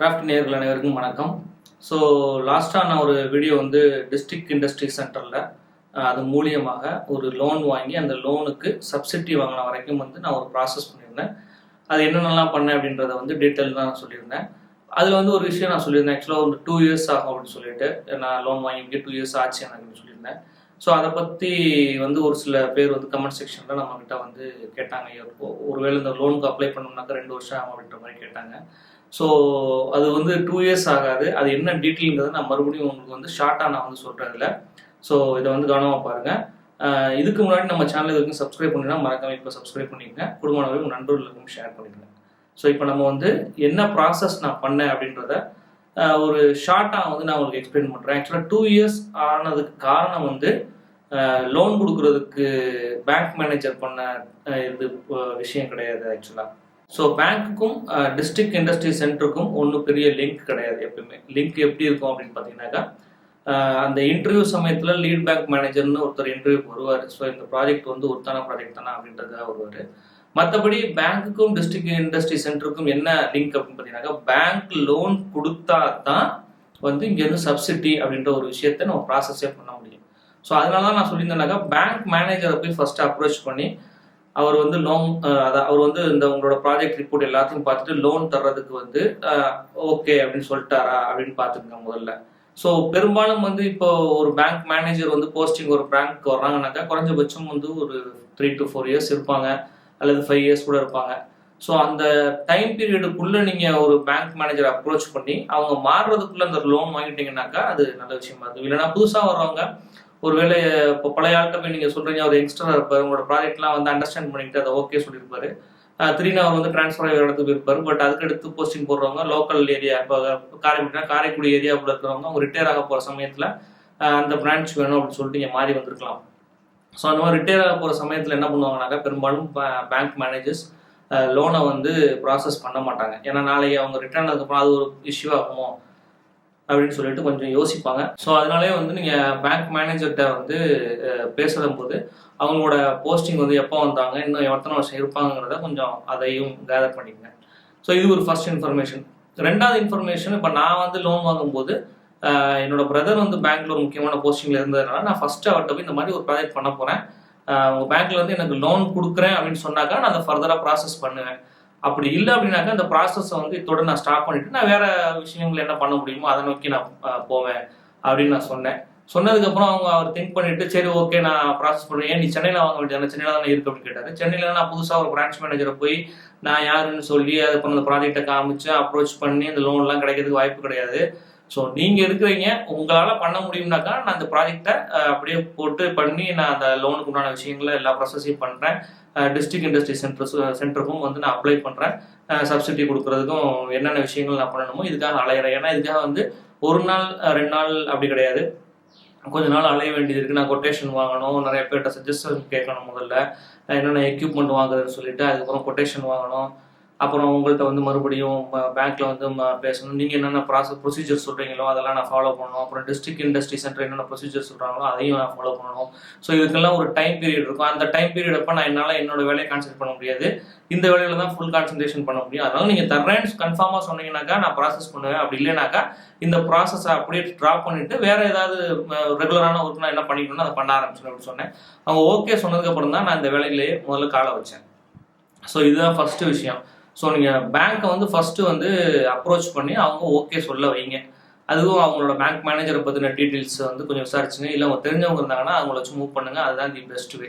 Craft நேர்கள் அனைவருக்கும் வணக்கம். ஸோ லாஸ்ட்டாக நான் ஒரு வீடியோ வந்து டிஸ்ட்ரிக்ட் இண்டஸ்ட்ரி சென்டரில் அது மூலியமாக ஒரு லோன் வாங்கி அந்த லோனுக்கு சப்சிடி வாங்கின வரைக்கும் வந்து நான் ஒரு ப்ராசஸ் பண்ணியிருந்தேன். அது என்னென்னலாம் பண்ணேன் அப்படின்றத வந்து டீட்டெயில் தான் நான் சொல்லியிருந்தேன். அதில் வந்து ஒரு விஷயம் நான் சொல்லியிருந்தேன். ஆக்சுவலாக ஒரு டூ இயர்ஸ் ஆகும் அப்படின்னு சொல்லிட்டு நான் லோன் வாங்கி டூ இயர்ஸ் ஆச்சு எனக்கு அப்படின்னு சொல்லியிருந்தேன். ஸோ அதை பற்றி வந்து ஒரு சில பேர் வந்து கமெண்ட் செக்ஷனில் நம்மக்கிட்ட வந்து கேட்டாங்க. ஐயோ, ஒ- ஒருவேளை இந்த லோனுக்கு அப்ளை பண்ணோம்னாக்கா ரெண்டு வருஷம் ஆகும் அப்படின்ற மாதிரி கேட்டாங்க. ஸோ அது வந்து டூ இயர்ஸ் ஆகாது. அது என்ன டீட்டெயில்ங்கிறத நான் மறுபடியும் உங்களுக்கு வந்து ஷார்ட்டாக நான் வந்து சொல்கிறதில்ல ஸோ இதை வந்து கவனமாக பாருங்கள் இதுக்கு முன்னாடி நம்ம சேனல் இதுக்கு சப்ஸ்கிரைப் பண்ணினா மறக்காம இப்போ சப்ஸ்கிரைப் பண்ணிக்கங்க. குடும்பம் உங்கள் நண்பர்களுக்கும் ஷேர் பண்ணிக்கங்க. ஸோ இப்போ நம்ம வந்து என்ன ப்ராசஸ் நான் பண்ணேன் அப்படின்றத ஒரு ஷார்ட்டாக வந்து நான் உங்களுக்கு எக்ஸ்பிளைன் பண்ணுறேன் ஆக்சுவலாக டூ இயர்ஸ் ஆனதுக்கு காரணம் வந்து லோன் கொடுக்கறதுக்கு பேங்க் மேனேஜர் பண்ண இது விஷயம் கிடையாது ஆக்சுவலாக ஸோ பேங்க்குக்கும் டிஸ்ட்ரிக்ட் இண்டஸ்ட்ரி சென்டருக்கும் ஒன்றும் பெரிய லிங்க் கிடையாது எப்பயுமே. லிங்க் எப்படி இருக்கும் அப்படின்னு பார்த்தீங்கன்னாக்கா uh, அந்த இன்டர்வியூ சமயத்தில் லீட் பேங்க் மேனேஜர்னு ஒருத்தர் இன்டர்வியூக்கு வருவார். ஸோ இந்த ப்ராஜெக்ட் வந்து ஒருத்தான ப்ராஜெக்ட் தானே அப்படின்றதுக்காக வருவார். மற்றபடி பேங்க்குக்கும் டிஸ்ட்ரிக்ட் இண்டஸ்ட்ரி சென்டருக்கும் என்ன லிங்க் அப்படின்னு பார்த்தீங்கன்னாக்கா பேங்க் லோன் கொடுத்தா தான் வந்து இங்கேருந்து சப்சிடி அப்படின்ற ஒரு விஷயத்தை நம்ம ப்ராசஸே பண்ண முடியும். ஸோ அதனால தான் நான் சொல்லியிருந்தேனாக்கா பேங்க் மேனேஜரை போய் ஃபஸ்ட்டு அப்ரோச் பண்ணி அவர் வந்து லோன் அதான் அவர் வந்து இந்த உங்களோட ப்ராஜெக்ட் ரிப்போர்ட் எல்லாத்தையும் பார்த்துட்டு லோன் தர்றதுக்கு வந்து ஓகே அப்படின்னு சொல்லிட்டாரா அப்படின்னு பார்த்துக்கங்க முதல்ல. ஸோ பெரும்பாலும் வந்து இப்போ ஒரு பேங்க் மேனேஜர் வந்து போஸ்டிங் ஒரு பேங்க் வர்றாங்கனாக்கா குறைஞ்சபட்சம் வந்து ஒரு த்ரீ டு ஃபோர் இயர்ஸ் இருப்பாங்க அல்லது ஃபைவ் இயர்ஸ் கூட இருப்பாங்க. ஸோ அந்த டைம் பீரியடுக்குள்ளே நீங்கள் ஒரு பேங்க் மேனேஜர் அப்ரோச் பண்ணி அவங்க மாறுறதுக்குள்ளே அந்த லோன் வாங்கிட்டீங்கன்னாக்கா அது நல்ல விஷயமா இருக்கும். இல்லைன்னா புதுசாக வர்றவங்க ஒருவேளை இப்போ பழைய ஆள்கிட்ட போய் நீங்கள் சொல்கிறீங்க அவர் யங்ஸ்டராக இருப்பார் உங்களோட ப்ராஜெக்ட்லாம் வந்து அண்டர்ஸ்டாண்ட் பண்ணிட்டு அதை ஓகே சொல்லியிருப்பாரு. அஹ் திடீர்னு அவர் வந்து ட்ரான்ஸ்ஃபர் ஆகிற இடத்துக்கு போயிருப்பார் பட் அதுக்கடுத்து போஸ்டிங் போடுறவங்க லோக்கல் ஏரியா இப்போ காரைக்குடினா காரைக்குடி ஏரியாவுக்குள்ள இருக்கிறவங்க அவங்க ரிட்டையர் ஆக போகிற சமயத்தில் அந்த பிரான்ச் வேணும் அப்படின்னு சொல்லிட்டு இங்கே மாறி வந்திருக்கலாம். ஸோ அந்த மாதிரி ரிட்டையர் ஆக போகிற சமயத்தில் என்ன பண்ணுவாங்கனாக்கா பெரும்பாலும் பேங்க் மேனேஜர்ஸ் லோனை வந்து ப்ராசஸ் பண்ண மாட்டாங்க. ஏன்னா நாளைக்கு அவங்க ரிட்டர்ன் ஆனதுக்கப்புறம் அது ஒரு இஷ்யூ ஆகுமோ அப்படின்னு சொல்லிட்டு கொஞ்சம் யோசிப்பாங்க. ஸோ அதனாலே வந்து நீங்கள் பேங்க் மேனேஜர்கிட்ட வந்து பேசுகிற போது அவங்களோட போஸ்டிங் வந்து எப்போ வந்தாங்க இன்னும் எத்தனை வருஷம் இருப்பாங்கிறத கொஞ்சம் அதையும் கேதர் பண்ணிக்கங்க. ஸோ இது ஒரு ஃபர்ஸ்ட் இன்ஃபர்மேஷன் ரெண்டாவது இன்ஃபர்மேஷன் இப்போ நான் வந்து லோன் வாங்கும்போது என்னோட பிரதர் வந்து பேங்க்ல ஒரு முக்கியமான போஸ்டிங்ல இருந்ததுனால நான் ஃபர்ஸ்ட் அவர்கிட்ட போய் இந்த மாதிரி ஒரு ப்ராஜெக்ட் பண்ண போறேன். உங்க பேங்க்ல வந்து எனக்கு லோன் கொடுக்குறேன் அப்படின்னு சொன்னாக்கா நான் அதை ஃபர்தராக ப்ராசஸ் பண்ணுவேன். அப்படி இல்லை அப்படின்னாக்கா அந்த ப்ராசஸை வந்து இதோட நான் ஸ்டாப் பண்ணிட்டு நான் வேற விஷயங்கள் என்ன பண்ண முடியுமோ அதை நோக்கி நான் போவேன் அப்படின்னு நான் சொன்னேன். சொன்னதுக்கப்புறம் அவங்க அவர் திங்க் பண்ணிட்டு சரி ஓகே நான் ப்ராசஸ் பண்ணுவேன் ஏன் நீ சென்னையில் வாங்க வேண்டியது சென்னையில் தானே இருக்கு அப்படின்னு கேட்டார். சென்னையில் நான் புதுசாக ஒரு பிரான்ச் மேனேஜரை போய் நான் யாருன்னு சொல்லி அது அந்த ப்ராஜெக்டை காமிச்சு அப்ரோச் பண்ணி அந்த லோன்லாம் கிடைக்கிறதுக்கு வாய்ப்பு கிடையாது. ஸோ நீங்கள் இருக்கிறீங்க உங்களால் பண்ண முடியும்னாக்கா நான் அந்த ப்ராஜெக்டை அப்படியே போட்டு பண்ணி நான் அந்த லோனுக்கு உண்டான விஷயங்களை எல்லா ப்ராசஸையும் பண்ணுறேன் டிஸ்ட்ரிக்ட் இண்டஸ்ட்ரி சென்டர் சென்டருக்கும் வந்து நான் அப்ளை பண்ணுறேன் சப்சிடி கொடுக்குறதுக்கும் என்னென்ன விஷயங்கள் நான் பண்ணணுமோ இதுக்காக அலையிறேன். ஏன்னா இதுக்காக வந்து ஒரு நாள் ரெண்டு நாள் அப்படி கிடையாது. கொஞ்ச நாள் அலைய வேண்டியது இருக்குது நான் கொட்டேஷன் வாங்கணும். நிறைய பேர்கிட்ட சஜஷன் கேட்கணும் முதல்ல. என்னென்ன எக்யூப்மெண்ட் வாங்குறதுன்னு சொல்லிட்டு அதுக்கப்புறம் கொட்டேஷன் வாங்கணும். அப்புறம் உங்கள்கிட்ட வந்து மறுபடியும் பேங்க்ல வந்து பேசணும். நீங்க என்னென்ன ப்ராசஸ் ப்ரொசீஜர் சொல்றீங்களோ அதெல்லாம் நான் ஃபாலோ பண்ணணும். அப்புறம் டிஸ்ட்ரிக்ட் இண்டஸ்ட்ரி சென்டர் என்னென்ன ப்ரொசீஜர் சொல்றாங்களோ அதையும் நான் ஃபாலோ பண்ணணும். ஸோ இதுக்கெல்லாம் ஒரு டைம் பீரியட் இருக்கும். அந்த டைம் பீரியட் அப்போ நான் என்னால் என்னோட வேலையை கான்சென்ட் பண்ண முடியாது. இந்த வேலையில தான் ஃபுல் கான்சன்ட்ரேஷன் பண்ண முடியும். அதனால நீங்க தர்றேன்னு கன்ஃபார்மாக சொன்னீங்கன்னாக்கா நான் ப்ராசஸ் பண்ணுவேன். அப்படி இல்லைனாக்கா இந்த ப்ராசஸை அப்படியே ட்ராப் பண்ணிட்டு வேற ஏதாவது ரெகுலரான ஒர்க் நான் என்ன பண்ணிக்கணும்னு அதை பண்ண ஆரம்பிச்சேன் அப்படின்னு சொன்னேன். அவங்க ஓகே சொன்னதுக்கு அப்புறம் தான் நான் இந்த வேலையிலேயே முதல்ல காலை வச்சேன். ஸோ இதுதான் ஃபர்ஸ்ட் விஷயம். ஸோ நீங்கள் பேங்க்கை வந்து ஃபஸ்ட்டு வந்து அப்ரோச் பண்ணி அவங்க ஓகே சொல்ல வைங்க. அதுவும் அவங்களோட பேங்க் மேனேஜரை பற்றின டீட்டெயில்ஸ் வந்து கொஞ்சம் விசாரிச்சுங்க. இல்லை அவங்க தெரிஞ்சவங்க இருந்தாங்கன்னா அவங்கள வச்சு மூவ் பண்ணுங்க. அதுதான் தி பெஸ்ட் வே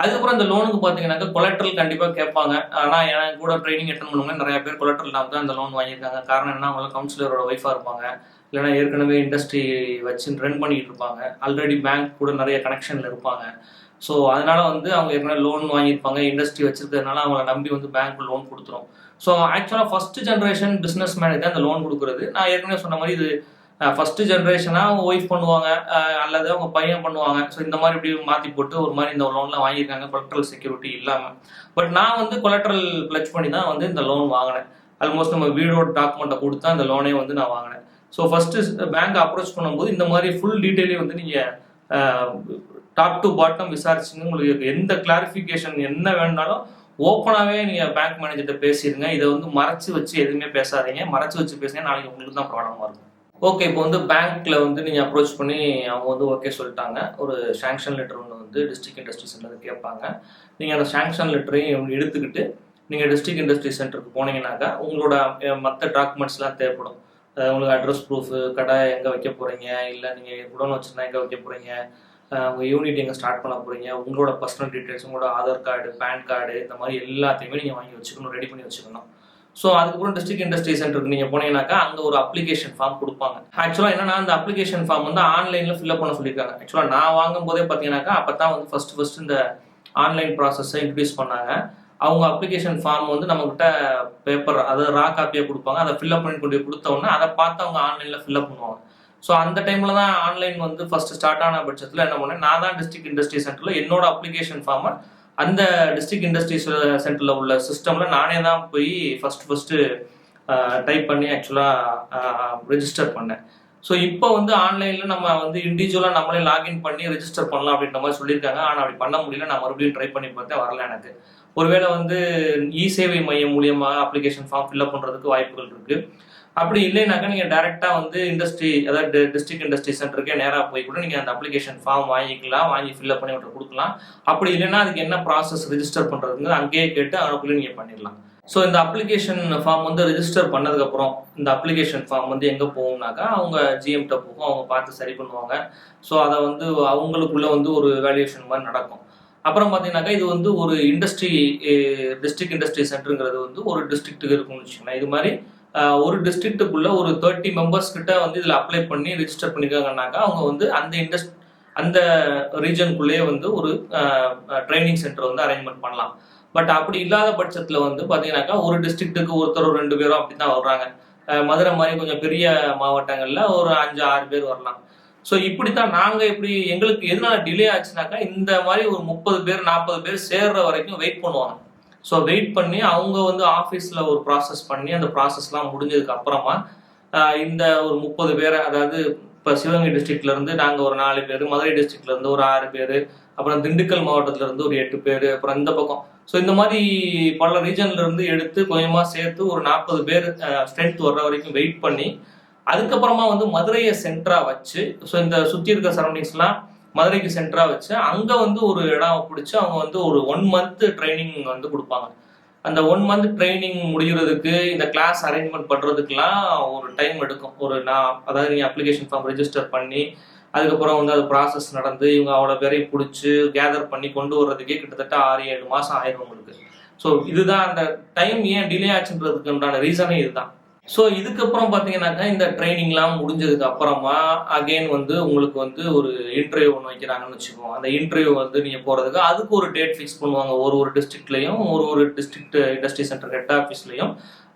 அதுக்கப்புறம் இந்த லோனுக்கு பார்த்தீங்கன்னாக்கா கொலட்ரல் கண்டிப்பாக கேட்பாங்க. ஆனால் எனக்கு கூட ட்ரைனிங் அட்டன் பண்ணுவாங்க நிறைய பேர் கொலட்ரல் தான் இந்த லோன் வாங்கியிருக்காங்க. காரணம் என்ன அவங்கள கவுன்சிலரோட ஒய்ஃபாக இருப்பாங்க. இல்லைனா ஏற்கனவே இண்டஸ்ட்ரி வச்சு ரன் பண்ணிட்டு இருப்பாங்க. ஆல்ரெடி பேங்க் கூட நிறைய கனெக்ஷனில் இருப்பாங்க. ஸோ அதனால வந்து அவங்க ஏற்கனவே லோன் வாங்கியிருப்பாங்க இண்டஸ்ட்ரி வச்சிருக்கிறதுனால அவங்கள நம்பி வந்து பேங்க் லோன் கொடுத்துரும். ஸோ ஆக்சுவலாக ஃபர்ஸ்ட் ஜென்ரேஷன் பிஸ்னஸ் மேனேஜ் தான் இந்த லோன் கொடுக்குறது. நான் ஏற்கனவே சொன்ன மாதிரி இது ஃபர்ஸ்ட் ஜென்ரேஷனாக அவங்க ஒய்ஃப் பண்ணுவாங்க அல்லது அவங்க பையன் பண்ணுவாங்க. ஸோ இந்த மாதிரி இப்படி மாற்றி போட்டு ஒரு மாதிரி இந்த லோன்லாம் வாங்கியிருக்காங்க கொலட்ரல் செக்யூரிட்டி இல்லாமல் பட் நான் வந்து கொலட்ரல் பிளச் பண்ணி தான் வந்து இந்த லோன் வாங்கினேன். ஆல்மோஸ்ட் நம்ம வீடோட டாக்குமெண்ட்டை கொடுத்து அந்த லோனே வந்து நான் வாங்கினேன். ஸோ ஃபஸ்ட்டு பேங்க் அப்ரோச் பண்ணும்போது இந்த மாதிரி ஃபுல் டீட்டெயிலையும் வந்து நீங்கள் டாப் டு பாட்டம் விசாரிச்சுங்க உங்களுக்கு எந்த கிளாரிஃபிகேஷன் என்ன வேணுனாலும் ஓப்பனாகவே நீங்கள் பேங்க் மேனேஜர்கிட்ட பேசிடுங்க இதை வந்து மறைச்சு வச்சு எதுவுமே பேசாதீங்க. மறைச்சு வச்சு பேசுங்க நாளைக்கு உங்களுக்கு தான் ப்ராப்ளமாக இருக்கும் ஓகே இப்போ வந்து பேங்க்கில் வந்து நீங்கள் அப்ரோச் பண்ணி அவங்க வந்து ஓகே சொல்லிட்டாங்க. ஒரு சாங்ஷன் லெட்டர் ஒன்று வந்து டிஸ்ட்ரிக்ட் இண்டஸ்ட்ரி சென்டர் கேட்பாங்க. நீங்கள் அந்த சாங்ஷன் லெட்டரையும் எடுத்துக்கிட்டு நீங்கள் டிஸ்ட்ரிக்ட் இண்டஸ்ட்ரி சென்டருக்கு போனீங்கன்னாக்கா உங்களோட மற்ற டாக்குமெண்ட்ஸ்லாம் தேவைப்படும். உங்களுக்கு அட்ரஸ் ப்ரூஃபு கடை எங்கே வைக்க போகிறீங்க இல்லை நீங்கள் குடோன் வச்சுருந்தா எங்கே வைக்க போகிறீங்க உங்கள் யூனிட் எங்கே ஸ்டார்ட் பண்ண போகிறீங்க உங்களோட பர்சனல் டீட்டெயில்ஸ் உங்களோட ஆதார் கார்டு பேன் கார்டு இந்த மாதிரி எல்லாத்தையுமே நீங்கள் வாங்கி வச்சுக்கணும் ரெடி பண்ணி வச்சுக்கணும். ஸோ அதுக்கப்புறம் டிஸ்ட்ரிக்ட் இண்டஸ்ட்ரி சென்டருக்கு நீங்கள் போனீங்கன்னாக்கா அங்கே ஒரு அப்ளிகேஷன் ஃபார்ம் கொடுப்பாங்க. ஆக்சுவலாக என்னன்னா அந்த அப்ளிகேஷன் ஃபார்ம் வந்து ஆன்லைனில் ஃபில்அப் பண்ண சொல்லியிருக்காங்க. ஆக்சுவலாக நான் வாங்கும் போதே பார்த்தீங்கன்னாக்கா அப்போ தான் வந்து ஃபர்ஸ்ட் ஃபஸ்ட்டு இந்த ஆன்லைன் ப்ராசஸை இன்ட்ரடியூஸ் பண்ணாங்க. அவங்க அப்ளிகேஷன் ஃபார்ம் வந்து நம்மகிட்ட பேப்பர் அதாவது ரா காப்பியாக கொடுப்பாங்க. அதை ஃபில்அப் பண்ணி கொண்டு கொடுத்தவொன்னே அதை பார்த்து அவங்க ஆன்லைனில் ஃபில்அப் பண்ணுவாங்க. ஸோ அந்த டைமில் தான் ஆன்லைன் வந்து ஃபஸ்ட்டு ஸ்டார்ட் ஆன பட்சத்தில் என்ன பண்ணேன்? நான் தான் டிஸ்ட்ரிக்ட் இண்டஸ்ட்ரி சென்டரில் என்னோட அப்ளிகேஷன் ஃபார்மை அந்த டிஸ்ட்ரிக்ட் இண்டஸ்ட்ரி சென்டரில் உள்ள சிஸ்டமில் நானே தான் போய் ஃபஸ்ட் ஃபஸ்ட்டு டைப் பண்ணி ஆக்சுவலாக ரெஜிஸ்டர் பண்ணேன். ஸோ இப்போ வந்து ஆன்லைனில் நம்ம வந்து இண்டிவிஜுவலாக நம்மளே லாகின் பண்ணி ரெஜிஸ்டர் பண்ணலாம் அப்படின்ற மாதிரி சொல்லியிருக்காங்க. ஆனால் அப்படி பண்ண முடியல. நான் மறுபடியும் ட்ரை பண்ணி பார்த்தேன். வரல எனக்கு. ஒருவேளை வந்து இ சேவை மையம் மூலியமாக அப்ளிகேஷன் ஃபார்ம் ஃபில்அப் பண்ணுறதுக்கு வாய்ப்புகள் இருக்குது அப்படி இல்லைனாக்கா நீங்கள் டேரெக்டாக வந்து இண்டஸ்ட்ரி அதாவது டிஸ்ட்ரிக்ட் இண்டஸ்ட்ரி சென்டருக்கே நேராக போய் கூட நீங்கள் அந்த அப்ளிகேஷன் ஃபார்ம் வாங்கிக்கலாம் வாங்கி ஃபில்அப் பண்ணி விட்டு கொடுக்கலாம். அப்படி இல்லைன்னா அதுக்கு என்ன ப்ராசஸ் ரிஜிஸ்டர் பண்ணுறதுங்க அங்கேயே கேட்டு அதுக்குள்ளே நீங்கள் பண்ணிடலாம். ஸோ இந்த அப்ளிகேஷன் ஃபார்ம் வந்து ரிஜிஸ்டர் பண்ணதுக்கப்புறம் இந்த அப்ளிகேஷன் ஃபார்ம் வந்து எங்கே போகும்னாக்கா அவங்க ஜிஎம்கிட்ட போகும் அவங்க பார்த்து சரி பண்ணுவாங்க. ஸோ அதை வந்து அவங்களுக்குள்ளே வந்து ஒரு வேல்யூஷன் மாதிரி நடக்கும். அப்புறம் பார்த்தீங்கன்னாக்கா இது வந்து ஒரு இண்டஸ்ட்ரி டிஸ்ட்ரிக்ட் இண்டஸ்ட்ரி சென்டருங்கிறது வந்து ஒரு டிஸ்ட்ரிக்ட்டுக்கு இருக்கும்னு வச்சுக்கோங்களேன். இது மாதிரி ஒரு டிஸ்ட்ரிக்ட்டுக்குள்ள ஒரு தேர்ட்டி மெம்பர்ஸ் கிட்ட வந்து இதில் அப்ளை பண்ணி ரிஜிஸ்டர் பண்ணிருக்காங்கனாக்கா அவங்க வந்து அந்த இண்டஸ்ட் அந்த ரீஜனுக்குள்ளேயே வந்து ஒரு ட்ரைனிங் சென்டர் வந்து அரேஞ்ச்மெண்ட் பண்ணலாம். பட் அப்படி இல்லாத பட்சத்தில் வந்து பார்த்தீங்கன்னாக்கா ஒரு டிஸ்ட்ரிக்ட்டுக்கு ஒருத்தர் ரெண்டு பேரும் அப்படி தான் வர்றாங்க மதுரை மாதிரி கொஞ்சம் பெரிய மாவட்டங்களில் ஒரு அஞ்சு ஆறு பேர் வரலாம். ஸோ இப்படி தான் நாங்கள் இப்படி எங்களுக்கு எதனால டிலே ஆச்சுனாக்கா இந்த மாதிரி ஒரு முப்பது பேர் நாற்பது பேர் சேர்ற வரைக்கும் வெயிட் பண்ணுவாங்க. ஸோ வெயிட் பண்ணி அவங்க வந்து ஆஃபீஸில் ஒரு ப்ராசஸ் பண்ணி அந்த ப்ராசஸ்லாம் முடிஞ்சதுக்கு அப்புறமா இந்த ஒரு முப்பது பேரை அதாவது இப்போ சிவகங்கை டிஸ்ட்ரிக்ட்லேருந்து நாங்கள் ஒரு நாலு பேர் மதுரை டிஸ்ட்ரிக்ட்லேருந்து ஒரு ஆறு பேர் அப்புறம் திண்டுக்கல் மாவட்டத்திலேருந்து ஒரு எட்டு பேர் அப்புறம் இந்த பக்கம். ஸோ இந்த மாதிரி பல ரீஜன்லேருந்து எடுத்து கொஞ்சமாக சேர்த்து ஒரு நாற்பது பேர் ஸ்ட்ரென்த் வர்ற வரைக்கும் வெயிட் பண்ணி அதுக்கப்புறமா வந்து மதுரையை சென்டராக வச்சு ஸோ இந்த சுற்றி இருக்க சரௌண்டிங்ஸ்லாம் மதுரைக்கு சென்டரா வச்சு அங்க வந்து ஒரு இடம் பிடிச்சி அவங்க வந்து ஒரு ஒன் மந்த் ட்ரைனிங் வந்து கொடுப்பாங்க. அந்த ஒன் மந்த் ட்ரைனிங் முடிகிறதுக்கு இந்த கிளாஸ் அரேஞ்ச்மெண்ட் பண்றதுக்குலாம் ஒரு டைம் எடுக்கும். ஒரு நான் அதாவது நீங்க அப்ளிகேஷன் ஃபார்ம் ரிஜிஸ்டர் பண்ணி அதுக்கப்புறம் வந்து அது ப்ராசஸ் நடந்து இவங்க அவ்வளோ பேரையும் பிடிச்சி கேதர் பண்ணி கொண்டு வர்றதுக்கே கிட்டத்தட்ட ஆறு ஏழு மாதம் ஆயிரும் உங்களுக்கு. ஸோ இதுதான் அந்த டைம் ஏன் டிலே ஆச்சுன்றதுக்கு உண்டான ரீசனே இதுதான். ஸோ இதுக்கப்புறம் பார்த்தீங்கன்னாக்கா இந்த ட்ரைனிங்லாம் முடிஞ்சதுக்கு அப்புறமா அகைன் வந்து உங்களுக்கு வந்து ஒரு இன்டர்வியூ ஒன்று வைக்கிறாங்கன்னு வச்சுக்கோங்க. அந்த இன்டர்வியூ வந்து நீங்கள் போகிறதுக்கு அதுக்கு ஒரு டேட் ஃபிக்ஸ் பண்ணுவாங்க. ஒரு ஒரு டிஸ்ட்ரிக்ட்லையும் ஒரு ஒரு டிஸ்ட்ரிக்ட் இண்டஸ்ட்ரி சென்டர் ஹெட் ஆஃபீஸ்லையும்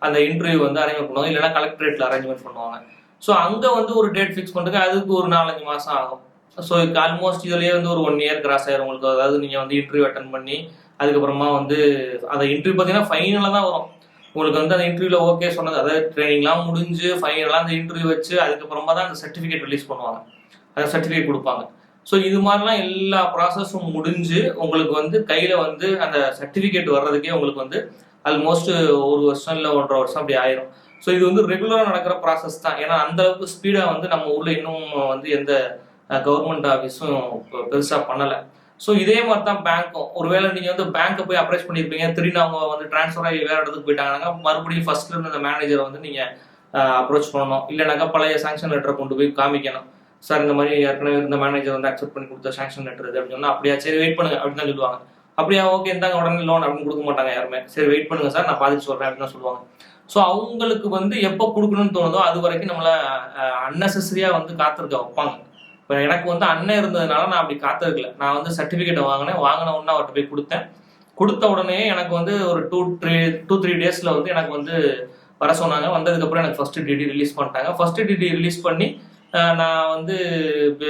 அந்த இன்டர்வியூ வந்து அரேஞ்ச் பண்ணுவாங்க. இல்லைன்னா கலெக்டரேட்டில் அரேஞ்ச்மெண்ட் பண்ணுவாங்க. ஸோ அங்கே வந்து ஒரு டேட் ஃபிக்ஸ் பண்ணுறதுக்கு அதுக்கு ஒரு நாலஞ்சு மாதம் ஆகும். ஸோ இதுக்கு ஆல்மோஸ்ட் இதுலேயே வந்து ஒரு ஒன் இயர் கிராஸ் ஆயிரும் உங்களுக்கு. அதாவது நீங்கள் வந்து இன்டர்வியூ அட்டன் பண்ணி அதுக்கப்புறமா வந்து அந்த இன்டர்வியூ பார்த்தீங்கன்னா ஃபைனலாக தான் வரும். உங்களுக்கு வந்து அந்த இன்டர்வியூல ஓகே சொன்னது. அதாவது ட்ரைனிங்லாம் முடிஞ்சு ஃபைனலாக அந்த இன்டர்வியூ வச்சு அதுக்கப்புறமா தான் அந்த சர்டிஃபிகேட் ரிலீஸ் பண்ணுவாங்க. அந்த சர்டிஃபிகேட் கொடுப்பாங்க. ஸோ இது மாதிரிலாம் எல்லா ப்ராசஸும் முடிஞ்சு உங்களுக்கு வந்து கையில் வந்து அந்த சர்டிஃபிகேட் வர்றதுக்கே உங்களுக்கு வந்து ஆல்மோஸ்ட் ஒரு வருஷம் இல்லை ஒன்றரை வருஷம் அப்படி ஆயிரும். ஸோ இது வந்து ரெகுலராக நடக்கிற ப்ராசஸ் தான். ஏன்னா அந்த அளவுக்கு ஸ்பீடாக வந்து நம்ம ஊரில் இன்னும் வந்து எந்த கவர்மெண்ட் ஆஃபீஸும் பெருசாக பண்ணலை. ஸோ இதே மாதிரி தான் பேங்க்கும் ஒருவேளை நீங்கள் வந்து பேங்க்கை போய் அப்ரோச் பண்ணியிருப்பீங்க திடீர்னு அவங்க வந்து ட்ரான்ஸ்ஃபர் ஆகி வேறு இடத்துக்கு போயிட்டாங்கன்னா மறுபடியும் ஃபர்ஸ்ட்ல இருந்து அந்த மேனேஜரை வந்து நீங்கள் அப்ரோச் பண்ணணும். இல்லைனாக்கா பழைய சாங்ஷன் லெட்டரை கொண்டு போய் காமிக்கணும். சார் இந்த மாதிரி ஏற்கனவே இருந்த மேனேஜர் வந்து அக்செப்ட் பண்ணி கொடுத்த சாங்ஷன் லெட்டர் இது அப்படின்னு சொன்னால் அப்படியா? சரி வெயிட் பண்ணுங்க அப்படின்னு தான் சொல்லுவாங்க. அப்படியா? ஓகே இருந்தாங்க உடனே லோன் அப்படின்னு கொடுக்க மாட்டாங்க யாருமே. சரி வெயிட் பண்ணுங்க சார் நான் பாதிச்சு சொல்கிறேன் அப்படின்னு தான் சொல்லுவாங்க. ஸோ அவங்களுக்கு வந்து எப்போ கொடுக்கணும்னு தோணுதோ அது வரைக்கும் நம்மளை அன்னெசரியாக வந்து காத்திருக்க வைப்பாங்க. இப்போ எனக்கு வந்து அண்ணன் இருந்ததுனால நான் அப்படி காத்திருக்கல. நான் வந்து சர்டிஃபிகேட்டை வாங்கினேன். வாங்கின உடனே அவர்கிட்ட போய் கொடுத்தேன். கொடுத்த உடனே எனக்கு வந்து ஒரு டூ த்ரீ டூ த்ரீ டேஸில் வந்து எனக்கு வந்து வர சொன்னாங்க. வந்ததுக்கப்புறம் எனக்கு ஃபர்ஸ்ட் டிடி ரிலீஸ் பண்ணிட்டாங்க. ஃபர்ஸ்ட் டிடி ரிலீஸ் பண்ணி நான் வந்து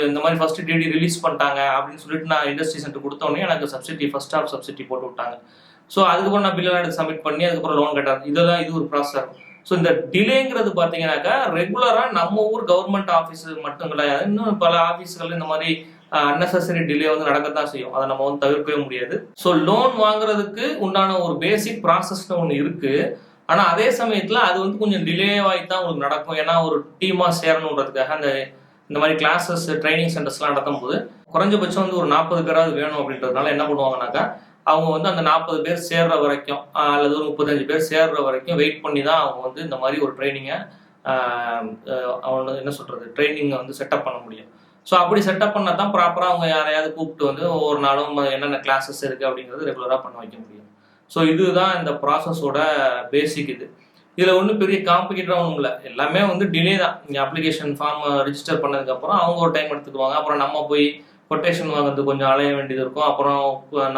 இந்த மாதிரி ஃபர்ஸ்ட் டிடி ரிலீஸ் பண்ணிட்டாங்க அப்படின்னு சொல்லிட்டு நான் இண்டஸ்ட்ரி சென்டர் கொடுத்தோடனே எனக்கு சப்சிடி ஃபர்ஸ்ட் ஆஃப் சப்சிடி போட்டு விட்டாங்க. ஸோ அதுக்கப்புறம் நான் பில்லெல்லாம் எடுத்து சப்மிட் பண்ணி அதுக்கப்புறம் லோன் கட்டார் இதெல்லாம் இது ஒரு ப்ராசஸ் இருக்கும். ஸோ இந்த டிலேங்கிறது பார்த்தீங்கன்னாக்கா ரெகுலராக நம்ம ஊர் கவர்மெண்ட் ஆஃபீஸ் மட்டும் கிடையாது. இன்னும் பல ஆஃபீஸ்கள் இந்த மாதிரி அன்னெசரி டிலே வந்து நடக்கத்தான் செய்யும். அதை நம்ம வந்து தவிர்க்கவே முடியாது. ஸோ லோன் வாங்குறதுக்கு உண்டான ஒரு பேசிக் ப்ராசஸ்னு ஒன்று இருக்குது ஆனால் அதே சமயத்தில் அது வந்து கொஞ்சம் டிலே ஆகி தான் உங்களுக்கு நடக்கும். ஏன்னா ஒரு டீமாக சேரணுன்றதுக்காக அந்த இந்த மாதிரி கிளாஸஸ் ட்ரைனிங் சென்டர்ஸ்லாம் நடத்தும் போது குறைஞ்சபட்சம் வந்து ஒரு நாற்பது பேராவது வேணும் அப்படின்றதுனால என்ன பண்ணுவாங்கனாக்கா அவங்க வந்து அந்த நாற்பது பேர் சேர்ற வரைக்கும் அல்லது ஒரு முப்பத்தஞ்சு பேர் சேர்ற வரைக்கும் வெயிட் பண்ணி தான் அவங்க வந்து இந்த மாதிரி ஒரு ட்ரைனிங்கை அவங்க என்ன சொல்றது ட்ரைனிங்கை வந்து செட்டப் பண்ண முடியும். ஸோ அப்படி செட்டப் பண்ணால் தான் ப்ராப்பராக அவங்க யாரையாவது கூப்பிட்டு வந்து ஒவ்வொரு நாளும் என்னென்ன கிளாஸஸ் இருக்குது அப்படிங்கிறது ரெகுலராக பண்ண வைக்க முடியும். ஸோ இதுதான் இந்த ப்ராசஸோட பேசிக் இது. இதில் ஒன்றும் பெரிய காம்ப்ளிகேட்டாக ஒன்றும் இல்லை. எல்லாமே வந்து டிலே தான். இங்கே அப்ளிகேஷன் ஃபார்ம் ரிஜிஸ்டர் பண்ணதுக்கப்புறம் அவங்க ஒரு டைம் எடுத்துக்குவாங்க. அப்புறம் நம்ம போய் கொட்டேஷன் வாங்குறது கொஞ்சம் அலைய வேண்டியது இருக்கும். அப்புறம்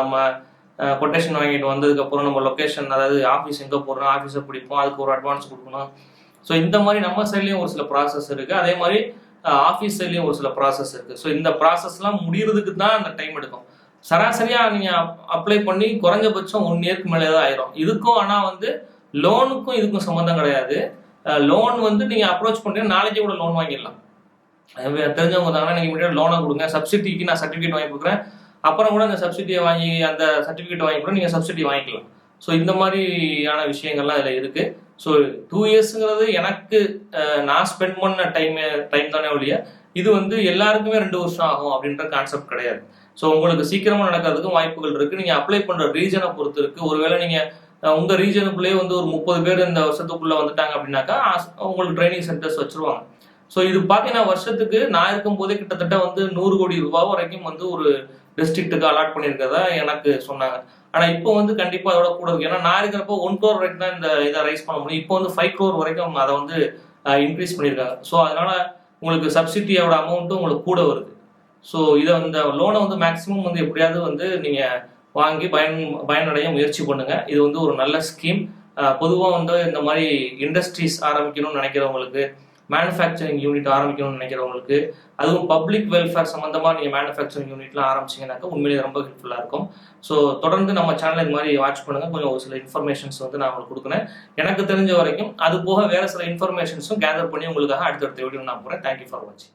நம்ம கொட்டேஷன் வாங்கிட்டு வந்ததுக்கப்புறம் நம்ம லொக்கேஷன் அதாவது ஆஃபீஸ் எங்கே போகிறோம் ஆஃபீஸை பிடிப்போம் அதுக்கு ஒரு அட்வான்ஸ் கொடுக்கணும். ஸோ இந்த மாதிரி நம்ம சைட்லேயும் ஒரு சில ப்ராசஸ் இருக்குது அதே மாதிரி ஆஃபீஸ் சைட்லேயும் ஒரு சில ப்ராசஸ் இருக்குது ஸோ இந்த ப்ராசஸ்லாம் முடிகிறதுக்கு தான் அந்த டைம் எடுக்கும். சராசரியாக நீங்கள் அப்ளை பண்ணி குறைஞ்சபட்சம் ஒன் இயர்க்கு மேலே தான் ஆயிரும். இதுக்கும் ஆனால் வந்து லோனுக்கும் இதுக்கும் சம்மந்தம் கிடையாது. லோன் வந்து நீங்கள் அப்ரோச் பண்ணுறீங்க நாளைக்கே கூட லோன் வாங்கிடலாம். தெரிஞ்சவங்க தாங்கன்னா நீங்கள் இமீடியட் லோனை கொடுங்க. சப்சிடிக்கு நான் சர்டிஃபிகேட் வாங்கி கொடுக்குறேன். அப்புறம் கூட அந்த சப்சிடியை வாங்கி அந்த சர்டிஃபிகேட் வாங்கி கூட நீங்கள் சப்சிடி வாங்கிக்கலாம். ஸோ இந்த மாதிரியான விஷயங்கள்லாம் இதில் இருக்குது ஸோ டூ இயர்ஸுங்கிறது எனக்கு நான் ஸ்பெண்ட் பண்ண டைம் டைம் தானே ஒழிய இது வந்து எல்லாருக்குமே ரெண்டு வருஷம் ஆகும் அப்படின்ற கான்செப்ட் கிடையாது. ஸோ உங்களுக்கு சீக்கிரமாக நடக்கிறதுக்கும் வாய்ப்புகள் இருக்குது நீங்கள் அப்ளை பண்ணுற ரீஜனை பொறுத்து இருக்குது ஒருவேளை நீங்கள் உங்கள் ரீஜனுக்குள்ளேயே வந்து ஒரு முப்பது பேர் இந்த வருஷத்துக்குள்ளே வந்துட்டாங்க அப்படின்னாக்கா உங்களுக்கு ட்ரைனிங் சென்டர்ஸ் வச்சுருவாங்க. ஸோ இது பார்த்தீங்கன்னா வருஷத்துக்கு நான் இருக்கும் போதே கிட்டத்தட்ட வந்து நூறு கோடி ரூபா வரைக்கும் வந்து ஒரு டிஸ்ட்ரிக்ட்டுக்கு அலாட் பண்ணியிருக்கதா எனக்கு சொன்னாங்க. ஆனால் இப்போ வந்து கண்டிப்பாக அதோட கூட இருக்கு. ஏன்னா நான் இருக்கிறப்போ ஒன் க்ரோர் வரைக்கும் தான் இந்த இதை ரைஸ் பண்ண முடியும். இப்போ வந்து ஃபைவ் க்ரோர் வரைக்கும் அதை வந்து இன்க்ரீஸ் பண்ணியிருக்காங்க. ஸோ அதனால உங்களுக்கு சப்சிடியோட அமௌண்ட்டும் உங்களுக்கு கூட வருது. ஸோ இதை இந்த லோனை வந்து மேக்ஸிமம் வந்து எப்படியாவது வந்து நீங்கள் வாங்கி பயன் பயனடைய முயற்சி பண்ணுங்கள் இது வந்து ஒரு நல்ல ஸ்கீம் பொதுவாக வந்து இந்த மாதிரி இண்டஸ்ட்ரீஸ் ஆரம்பிக்கணும்னு நினைக்கிறவங்களுக்கு மேனுஃபேக்சரிங் யூனிட் ஆரம்பிக்கணும்னு நினைக்கிறவங்களுக்கு அதுவும் பப்ளிக் வெல்ஃபேர் சம்மந்தமாக நீங்கள் மேனுஃபேக்சரிங் யூனிட்லாம் ஆரம்பிச்சிங்கனாக்கா உண்மையிலேயே ரொம்ப ஹெல்ப்ஃபுல்லாக இருக்கும். ஸோ தொடர்ந்து நம்ம சேனல் இது மாதிரி வாட்ச் பண்ணுங்கள் கொஞ்சம் ஒரு சில இன்ஃபர்மேஷன்ஸ் வந்து நான் உங்களுக்கு கொடுக்குறேன். எனக்கு தெரிஞ்ச வரைக்கும் அது போக வேறு சில இன்ஃபர்மேஷன்ஸும் கேதர் பண்ணி உங்களுக்காக அடுத்தடுத்த வீடியோ நான் போகிறேன் தேங்க்யூ ஃபார் வாட்சிங்